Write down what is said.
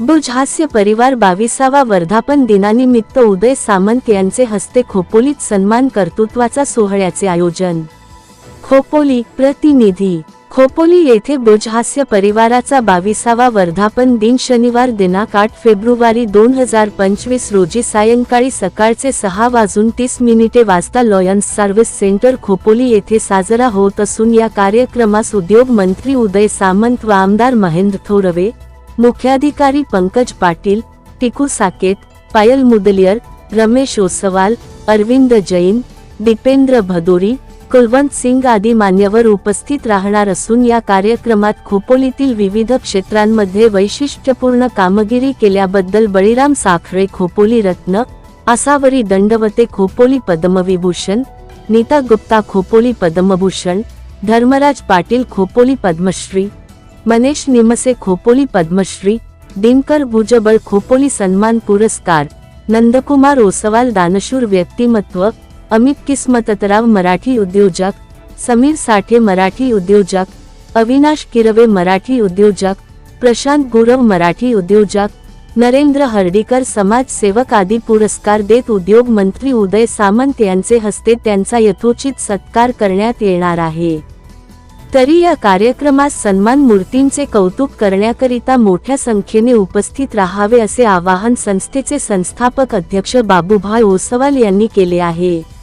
बुज हास्य परिवार बावीसावा वर्धापन दिनानिमित्त उदय सामंत यांचे हस्ते खोपोलीत सन्मान कर्तृत्वाचा सोहळ्याचे आयोजन. खोपोली प्रतिनिधी. खोपोली येथे बुजहास्य परिवाराचा बावीसावा वर्धापन दिन शनिवार दिनांक आठ फेब्रुवारी दोन हजार पंचवीस रोजी सायंकाळी सकाळचे सहा वाजून तीस मिनिटे वाजता लॉयन्स सर्व्हिस सेंटर खोपोली येथे साजरा होत असून या कार्यक्रमास उद्योग मंत्री उदय सामंत व आमदार महेंद्र थोरवे मुख्याधिकारी पंकज पाटील टिकू साकेत पायल मुदलियर रमेश ओसवाल अरविंद जैन दीपेंद्र भदोरी कुलवंत सिंग आदी मान्यवर उपस्थित राहणार असून या कार्यक्रमात खोपोलीतील विविध क्षेत्रांमध्ये वैशिष्ट्यपूर्ण कामगिरी केल्याबद्दल बळीराम साखरे खोपोली रत्न आसावरी दंडवते खोपोली पद्मविभूषण नीता गुप्ता खोपोली पद्मभूषण धर्मराज पाटील खोपोली पद्मश्री मनेश निमसे खोपोली पद्मश्री दिनकर भुजबळ खोपोली सन्मान पुरस्कार नंदकुमार ओसवाल दानशूर व्यक्तिमत्व अमित किस्मततराव मराठी उद्योजक समीर साठे मराठी उद्योजक अविनाश किरवे मराठी उद्योजक प्रशांत गुरव मराठी उद्योजक नरेंद्र हर्डीकर समाजसेवक आदी पुरस्कार देत उद्योग मंत्री उदय सामंत यांचे हस्ते त्यांचा यथोचित सत्कार करण्यात येणार आहे तरी या कार्यक्रमात सन्मान मूर्तींचे कौतुक करण्याकरिता मोठ्या संख्येने उपस्थित राहावे असे आवाहन संस्थेचे संस्थापक अध्यक्ष बाबूभाई ओसवाल यांनी केले आहे.